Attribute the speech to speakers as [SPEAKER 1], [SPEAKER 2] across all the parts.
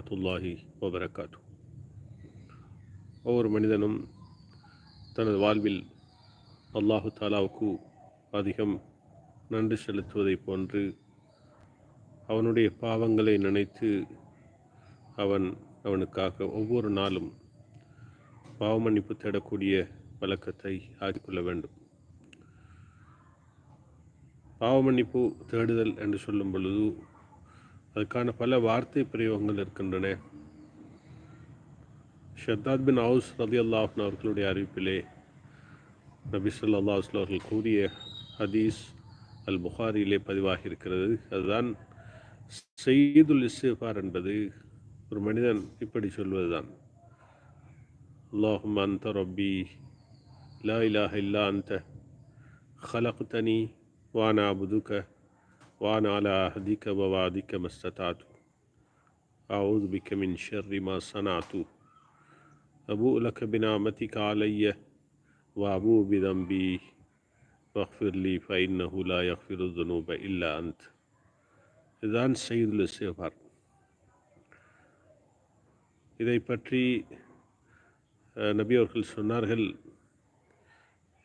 [SPEAKER 1] வரமத்துல்லாஹி வபரகாத்து ஒவ்வொரு மனிதனும் தனது வாழ்வில் அல்லாஹு தாலாவுக்கு அதிகம் நன்றி செலுத்துவதைப் போன்று அவனுடைய பாவங்களை நினைத்து அவன் அவனுக்காக ஒவ்வொரு நாளும் பாவமன்னிப்பு தேடக்கூடிய வழக்கத்தை ஆக்கிக்கொள்ள வேண்டும். பாவமன்னிப்பு தேடுதல் என்று சொல்லும் பொழுது அதுக்கான பல வார்த்தை பிரயோகங்கள் இருக்கின்றன ஷத்தாத் பின் ஹவுஸ் ரதி அல்லாஹன் அவர்களுடைய அறிவிப்பிலே நபி சொல்லா அவர்கள் கூறிய ஹதீஸ் அல் புகாரியிலே பதிவாகி இருக்கிறது அதுதான் செய்துல் இஸ்ஸிஃபார் என்பது ஒரு மனிதன் இப்படி சொல்வதுதான் அல்லாஹும் அந்த ரப்பி லா இலாஹ இல்லா அந்த خلقتني وأنا أعبدك وأنا على عهدك ووعدك ما استطعت أعوذ بك من شر ما صنعت أبوء لك بنعمتك علي وأبوء بذنبي واغفر لي فإنه لا يغفر الذنوب إلا أنت இதுதான் செய்துள்ள சேவார் இதை பற்றி நபி அவர்கள் சொன்னார்கள்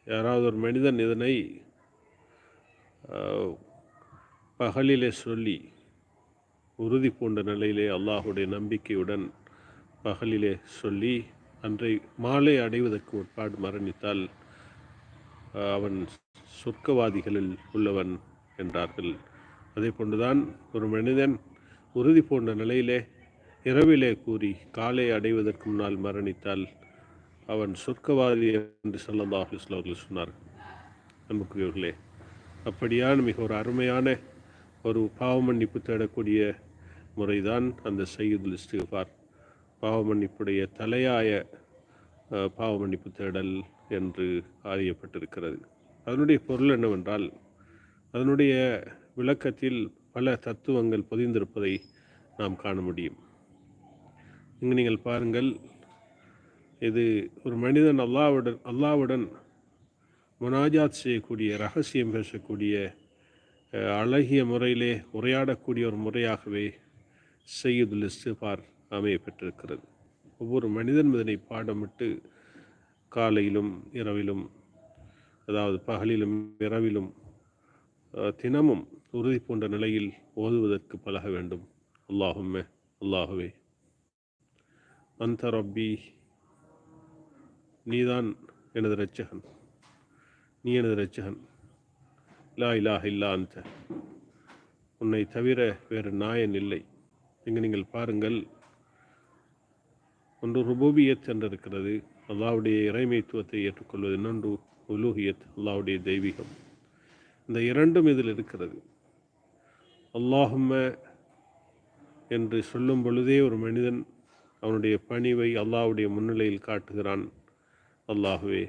[SPEAKER 1] யாராவது ஒரு மனிதன் இதனை பகலிலே சொல்லி உறுதி பூண்ட நிலையிலே அல்லாஹுடைய நம்பிக்கையுடன் பகலிலே சொல்லி அன்றை மாலை அடைவதற்கு உட்பாடு மரணித்தால் அவன் சொர்க்கவாதிகளில் உள்ளவன் என்றார்கள். அதே போன்றுதான் ஒரு மனிதன் உறுதி பூண்ட நிலையிலே இரவிலே கூறி காலை அடைவதற்கு முன்னால் மரணித்தால் அவன் சொர்க்கவாதி என்று சொல்லல்லாஹ் அவர்கள் சொன்னார்கள். அன்புக்குரியவர்களே அப்படியான மிக ஒரு அருமையான ஒரு பாவ மன்னிப்பு தேடக்கூடிய முறைதான் அந்த சையீதுல் இஸ்திஃபார் பாவ மன்னிப்புடைய தலையாய பாவ மன்னிப்பு தேடல் என்று அறியப்பட்டிருக்கிறது. அதனுடைய பொருள் என்னவென்றால் அதனுடைய விளக்கத்தில் பல தத்துவங்கள் பொதிந்திருப்பதை நாம் காண முடியும். இங்கு நீங்கள் பாருங்கள் இது ஒரு மனிதன் அல்லாவுடன் அல்லாவுடன் முனாஜாத் செய்யக்கூடிய ரகசியம் பேசக்கூடிய அழகிய முறையிலே உரையாடக்கூடிய ஒரு முறையாகவே செய்யுதுல் இஸ்திஃபார் அமைய பெற்றிருக்கிறது. ஒவ்வொரு மனிதன் இதனை பாடமிட்டு காலையிலும் இரவிலும் அதாவது பகலிலும் இரவிலும் தினமும் உறுதி போன்ற நிலையில் ஓதுவதற்கு பழக வேண்டும். அல்லாஹுமே அல்லாஹுவே. அந்த ரப்பி நீதான் எனது இரட்சகன். நீ எனது இரட்சகன். லா இலாஹ இல்லா அந்த உன்னை தவிர வேறு நாயன் இல்லை. இங்கே நீங்கள் பாருங்கள் ஒன்று ருபோபியத் என்று இருக்கிறது அல்லாவுடைய இறைமைத்துவத்தை ஏற்றுக்கொள்வது இன்னொன்று உலூகியத் அல்லாவுடைய தெய்வீகம். இந்த இரண்டும் இதில் இருக்கிறது. அல்லாஹும்ம என்று சொல்லும் பொழுதே ஒரு மனிதன் அவனுடைய பணிவை அல்லாவுடைய முன்னிலையில் காட்டுகிறான். அல்லாஹுவே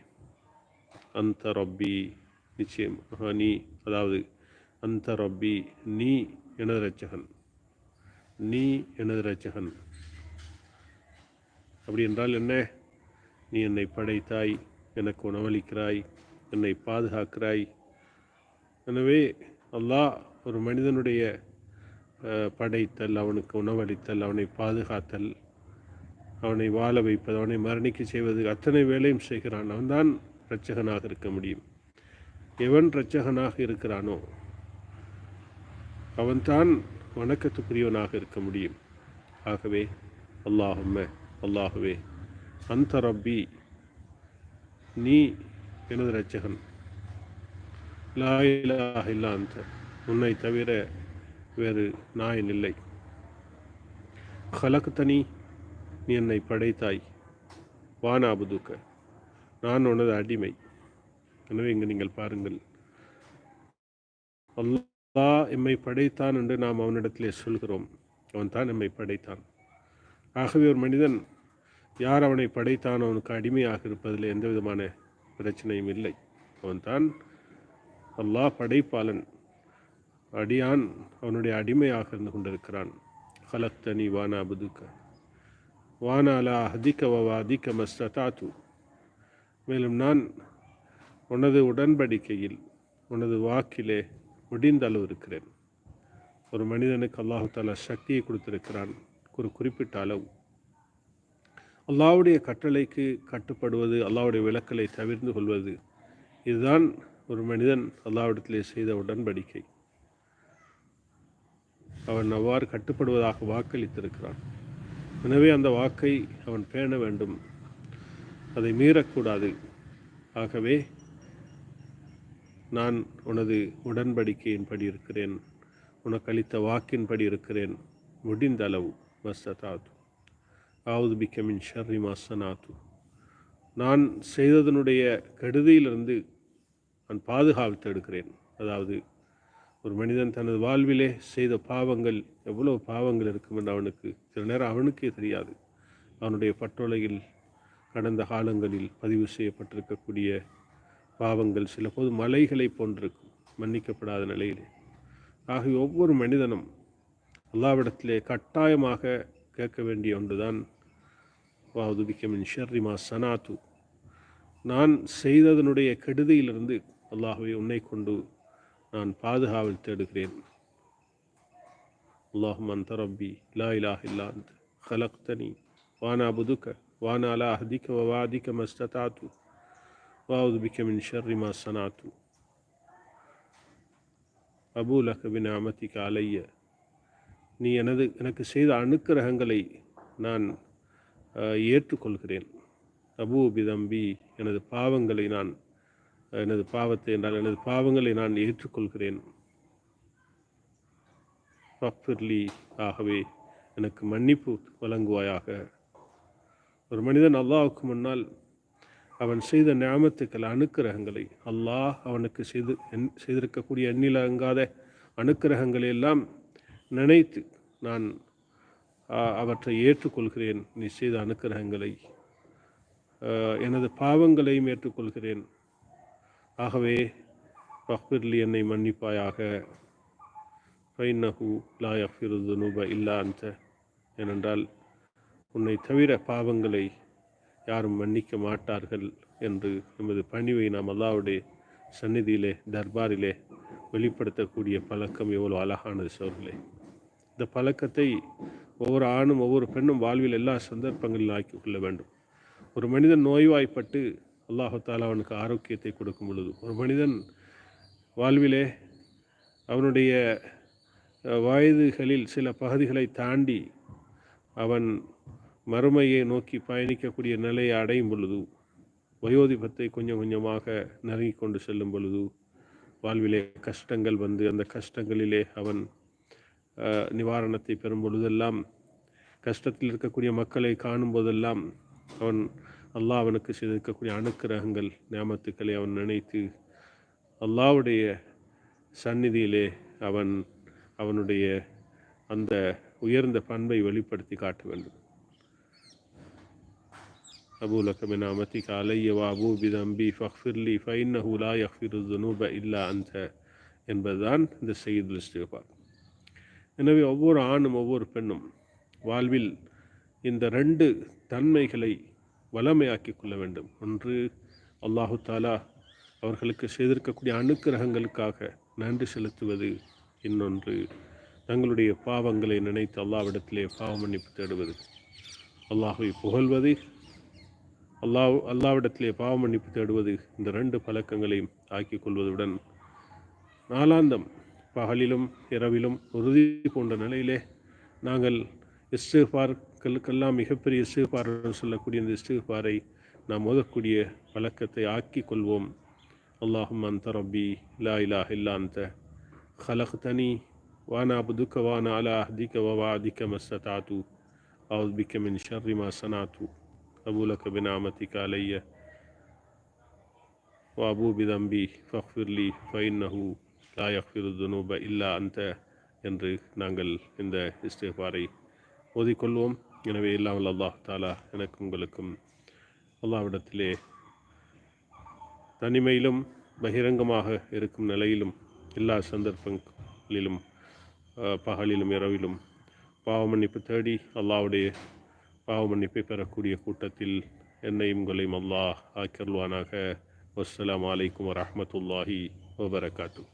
[SPEAKER 1] அந்த ரப்பி நிச்சயம். நீ அதாவது அந்த ரப்பி நீ எனது ரச்சகன் நீ எனது ரச்சகன் அப்படி என்றால் என்ன? நீ என்னை படைத்தாய் எனக்கு உணவளிக்கிறாய் என்னை பாதுகாக்கிறாய். எனவே அல்லாஹ் ஒரு மனிதனுடைய படைத்தல் அவனுக்கு உணவளித்தல் அவனை பாதுகாத்தல் அவனை வாழ வைப்பது அவனை மரணிக்க செய்வது அத்தனை வேலையும் செய்கிறான். அவன்தான் இரட்சகனாக இருக்க முடியும். எவன் இரட்சகனாக இருக்கிறானோ அவன்தான் வணக்கத்துக்குரியவனாக இருக்க முடியும். ஆகவே அல்லாஹும்ம அல்லாஹுவே அந்த ரப்பி நீ எனது இரட்சகன். லாயிலாக இல்லா அந்த. உன்னை தவிர வேறு நாயன் இல்லை. ஹலக்தனி நீ என்னை படைத்தாய். வானாபுதுக்க நான் உனது அடிமை. எனவே இங்கு நீங்கள் பாருங்கள். அல்லா எம்மை படைத்தான் என்று நாம் அவனிடத்திலே சொல்கிறோம். அவன் தான் எம்மை படைத்தான். ஆகவே ஒரு மனிதன் யார் அவனை படைத்தான் அவனுக்கு அடிமையாக இருப்பதில் எந்த விதமான பிரச்சனையும் இல்லை. அவன்தான் அல்லாஹ் படைப்பாளன். அடியான் அவனுடைய அடிமையாக இருந்து கொண்டிருக்கிறான். ஹலக்தனி வானா புதுக்க வானாலா ஹதிக்க வவாதிக்க மஸ்தாத்து மேலும் நான் உனது உடன்படிக்கையில் உனது வாக்கிலே முடிந்த அளவு இருக்கிறேன். ஒரு மனிதனுக்கு அல்லாஹு சக்தியை கொடுத்திருக்கிறான். ஒரு குறிப்பிட்ட அளவு. அல்லாவுடைய கட்டளைக்கு கட்டுப்படுவது அல்லாவுடைய விளக்கலை தவிர்ந்து கொள்வது இதுதான் ஒரு மனிதன் அல்லாவிடத்திலே செய்த உடன்படிக்கை. அவன் அவ்வாறு கட்டுப்படுவதாக வாக்களித்திருக்கிறான். எனவே அந்த வாக்கை அவன் பேண வேண்டும். அதை மீறக்கூடாது. ஆகவே நான் உனது உடன்படிக்கையின்படி இருக்கிறேன். உனக்கு அளித்த வாக்கின்படி இருக்கிறேன். முடிந்த அளவு மஸ்தாத்து ஆவுது பிக்கமின் ஷர்ரி மசனாத்து நான் செய்ததனுடைய கெடுதியிலிருந்து நான் பாதுகாத்து எடுக்கிறேன். அதாவது ஒரு மனிதன் தனது வாழ்விலே செய்த பாவங்கள் எவ்வளவு பாவங்கள் இருக்கும் என்று அவனுக்கு சில நேரம் அவனுக்கே தெரியாது. அவனுடைய பட்டோலையில் கடந்த காலங்களில் பதிவு செய்யப்பட்டிருக்கக்கூடிய பாவங்கள் சில போது மலைகளை போன்றிருக்கும். மன்னிக்கப்படாத நிலையிலே. ஆகிய ஒவ்வொரு மனிதனும் அல்லாவிடத்திலே கட்டாயமாக கேட்க வேண்டிய ஒன்றுதான். வாதுபிக்கம் ஷர்ரிமா சனாத்து. நான் செய்ததனுடைய கெடுதியிலிருந்து அல்லாஹுவை உன்னை கொண்டு நான் பாதுகாவல் தேடுகிறேன். அல்லாஹும் அந்த ரப்பி லா இலாஹ் இல்லாந்த் ஹலக்தனி வானா புதுக்க வானாலா அஹதிக்க வவாதிக்க மஸ்ததாத்து. وأعوذ بك من شر ما صنعت أبو لك بنعمتك علي நீ எனது எனக்கு செய்த அனுக்கிரகங்களை நான் ஏற்றுக்கொள்கிறேன் அபு பிதம்பி எனது பாவங்களை நான் எனது பாவத்தை என்றால் எனது பாவங்களை நான் ஏற்றுக்கொள்கிறேன் ஃபக்ஃபிர்லி ஆகவே எனக்கு மன்னிப்பு வழங்குவாயாக ஒரு மனிதன் அல்லாவுக்கு முன்னால் அவன் செய்த ஞாபத்துக்கள் அணுக்கிரகங்களை அல்லாஹ் அவனுக்கு செய்து என் செய்திருக்கக்கூடிய எண்ணில் அங்காத அணுக்கிரகங்களை எல்லாம் நினைத்து நான் அவற்றை ஏற்றுக்கொள்கிறேன். நீ செய்த அனுக்கிரகங்களை எனது பாவங்களையும் ஏற்றுக்கொள்கிறேன். ஆகவே பஹ்பிர்லி என்னை மன்னிப்பாயாக. ஃபைனஹு லா யஃபிரு துனுப இல்லா அந்த ஏனென்றால் உன்னை தவிர பாவங்களை யாரும் மன்னிக்க மாட்டார்கள் என்று நமது பணிவை நாம் அல்லாவுடைய சந்நிதியிலே தர்பாரிலே வெளிப்படுத்தக்கூடிய பழக்கம் எவ்வளோ அழகானது சோர்களே. இந்த பழக்கத்தை ஒவ்வொரு ஆணும் ஒவ்வொரு பெண்ணும் வாழ்வில் எல்லா சந்தர்ப்பங்களில் ஆக்கிக் கொள்ள வேண்டும். ஒரு மனிதன் நோய்வாய்ப்பட்டு அல்லாஹால அவனுக்கு ஆரோக்கியத்தை கொடுக்கும் பொழுது ஒரு மனிதன் வாழ்விலே அவனுடைய வயதுகளில் சில பகுதிகளை தாண்டி அவன் மறுமையை நோக்கி பயணிக்கக்கூடிய நிலையை அடையும் பொழுது வயோதிபத்தை கொஞ்சம் கொஞ்சமாக நெருங்கி கொண்டு செல்லும் பொழுது வாழ்விலே கஷ்டங்கள் வந்து அந்த கஷ்டங்களிலே அவன் நிவாரணத்தை பெறும் பொழுதெல்லாம் கஷ்டத்தில் இருக்கக்கூடிய மக்களை காணும் போதெல்லாம் அவன் அல்லாஹ் அவனுக்கு செய்திருக்கக்கூடிய அணுக்கிரகங்கள் ஞாபகத்துக்களை அவன் நினைத்து அல்லாவுடைய சந்நிதியிலே அவன் அவனுடைய அந்த உயர்ந்த பண்பை வெளிப்படுத்தி காட்ட வேண்டும். أبو لك بنعمتك علي وأبو بذنبي فاغفر لي فإنه لا يغفر الذنوب إلا அந்த என்பதுதான் இந்த செய்யுதுல் இஸ்திஃபார் எனவே ஒவ்வொரு ஆணும் ஒவ்வொரு பெண்ணும் வாழ்வில் இந்த ரெண்டு தன்மைகளை வளமையாக்கி கொள்ள வேண்டும். ஒன்று அல்லாஹு தாலா அவர்களுக்கு செய்திருக்கக்கூடிய அனுக்கிரகங்களுக்காக நன்றி செலுத்துவது. இன்னொன்று தங்களுடைய பாவங்களை நினைத்து அல்லாவிடத்திலே பாவ மன்னிப்பு தேடுவது. அல்லாஹை புகழ்வது. அல்லாஹ் அல்லாவிடத்திலே பாவ மன்னிப்பு தேடுவது இந்த ரெண்டு பழக்கங்களையும் ஆக்கிக் கொள்வதுடன் நாளாந்தம் பகலிலும் இரவிலும் உறுதி போன்ற நிலையிலே நாங்கள் இஸ்திஃபார்களுக்கெல்லாம் மிகப்பெரிய இஸ்திஃபார் சொல்லக்கூடிய இந்த இஸ்திஃபாரை நாம் ஓதக்கூடிய பழக்கத்தை ஆக்கிக் கொள்வோம் அல்லாஹும் அந்த ரப்பி லா இலாஹ இல்லா அந்த خلقتني وأنا عبدك وأنا على عهدك ووعدك ما استطعت أعوذ بك من شر ما صنعت أبو لك بنعمتك علي وأبو بذنبي فاغفر لي فإنه لا يغفر الذنوب إلا أنت என்று நாங்கள் இந்த இஸ்திஃபாரை ஓதிக்கொள்வோம் எனவே இல்லாமல் அல்லாஹ் தாலா எனக்கும் உங்களுக்கும் அல்லாவிடத்திலே தனிமையிலும் பகிரங்கமாக இருக்கும் நிலையிலும் எல்லா சந்தர்ப்பங்களிலும் பகலிலும் இரவிலும் பாவ மன்னிப்பு தேடி அல்லாவுடைய பாவ மன்னிப்பை பெறக்கூடிய கூட்டத்தில் என்னையும் உங்களையும் அல்லாஹ் ஆக்கிருவானாக வஸ்லாம் அலைக்கும் வரமத்துல்லாஹி வபரகாத்தூ